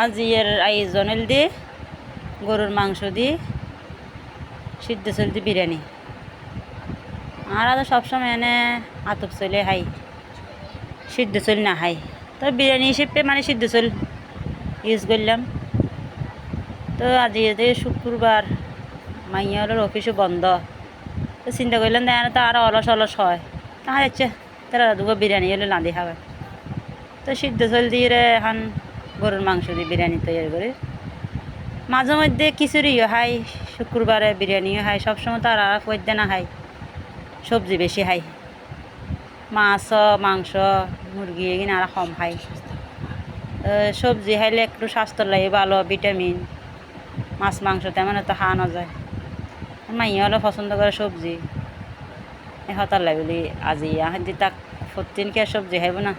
আজ ইয়ের আয়োজন দিয়ে গরুর মাংস দিয়ে সিদ্ধ চল দিয়ে বিরিয়ানি। আর তো সবসময় এনে আতপ চলে হাই, সিদ্ধ চল না হাই। তো বিরিয়ানি হিসেবে মানে সিদ্ধ চল ইউজ করলাম। তো আজ ইয়েতে শুক্রবার, মাইয়া হলোর অফিসও বন্ধ। তো চিন্তা করলাম দেয় তো আরও অলস অলস হয়। তাহলে হচ্ছে, তারা দুগো বিরিয়ানি হলে লাঁদি খাবে তো সিদ্ধ চল দিয়ে এখন গরুর মাংস দিয়ে বিরিয়ানি তৈরি করি। মাঝে মধ্যে খিচুড়িও খাই, শুক্রবারে বিরিয়ানিও খাই, সবসময় তো আর আর না খাই, সবজি বেশি খাই। মাছ, মাংস, মুরগি এগুলো আর কম খাই। সবজি খাইলে একটু স্বাস্থ্য লাগে, ভালো, ভিটামিন। মাছ, মাংস তেমন তো খাওয়ানো যায়। মাইয়া হলো পছন্দ করে সবজি। হতার লাগে বলি, আজি আহাদি তাক ফতিনকে সবজি খাইব না।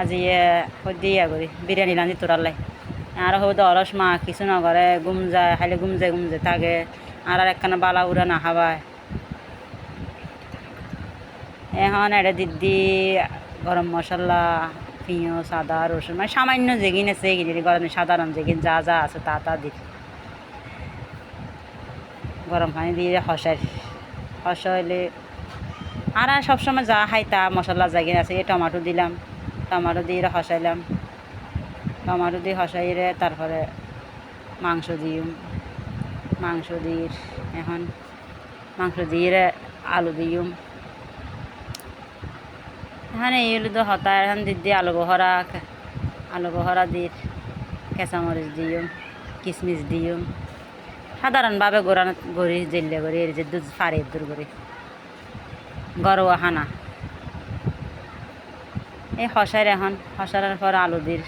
আজি ইয়া করি বিরিয়ানি রান্ধি তোরার লাই আর হয়তো অলস মা, কিছু না করে গুম যায় খাইলে গুম যায় গুম যায়, থাকে। আর আর একখানা বালা উড়া না খাবায় এখন এটা দিদি গরম মশলা পিঁয়াজ, আদা রসুন মানে সামান্য যেগিন আছে এগিনি গরম সাধারণ যেগিন যা যা আছে, তা তা দিই গরম পানি দিয়ে হসাই হসাইলে আর সবসময় যা খাই তা মশলা জাগিয়ে আছে টমাটো দিলাম। টমাটো দিয়ে হসাইলাম। টমাটো দিয়ে হসাইরে তারপরে মাংস দিম। মাংস দিয়ে এখন মাংস দিয়ে আলু দিম। এখানে এইগুলো তো হতা এখন দিদি আলু বহরা আলু বহরা দিয়ে কেঁচামরিচ দিম কিশমিশ দিম। সাধারণভাবে গোড়া গড়ি জেলে করি এর যে দুধ ফারে দূর করি। গরুয়া হানা এই হসার এখন হসার পর আলু দির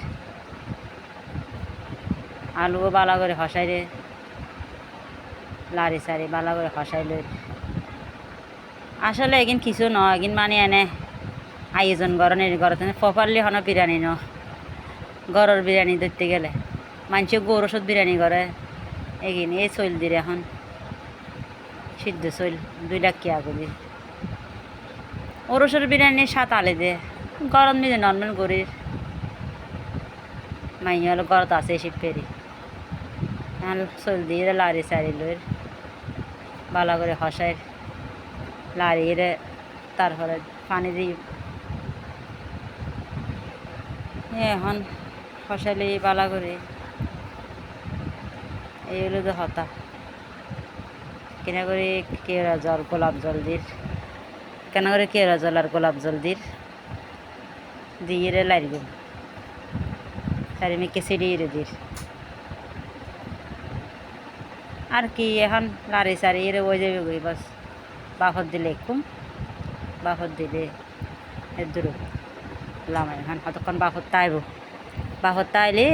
আলুও বালা করে হসাইরে লারি সারি বালা করে হসাইলে আসলে এগিন কিছু ন এগিন মানে এনে আয়োজন করেন এর ঘরতে প্রপারলি হন বিরিয়ানি ন গরুর বিরিয়ানি ধরতে গেলে মানুষে গরু সদ বিরিয়ানি করে এগিন এই চইল দিরে এখন। সিদ্ধ চইল, দুই লাখ কিয়া করি। ওরসের বিরিয়ানি সাত আলে দে। গরম দিলে নর্মাল গরির মাইয়া হলো গরত আছে শীত পেরি চইল দিয়ে লারি সারি লইর। ভালো করে হসাই লারিয়ে তারপরে পানি দিই। এখন হসাইলে বালা করে। এই হলো তো হতা। কেনা করে কেওড়া জল, গোলাপ জল দির। কেন করে কেওড়া জল আর গোলাপ জল দির। দিয়ে রে লাইব চারি মেকে সিঁড়িয়ে দির আর কি এখন লারি সারি রে ওই যাবে গই বাস বাফর দিলে একটু বাফর দিলে এর দূর লামাই এখন কতক্ষণ বাফর তাইব বাফর তাইলে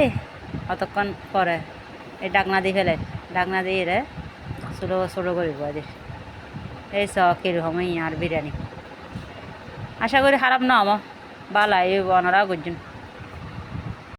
কতক্ষণ পরে এই ডাকনা দিয়ে ফেলে ডাকনা দিয়ে রে ছোটো ছোটো করিব এদের এই চ কীরকম আর বিরিয়ানি আশা করি খারাপ না আমার বালা এই বনারা করছেন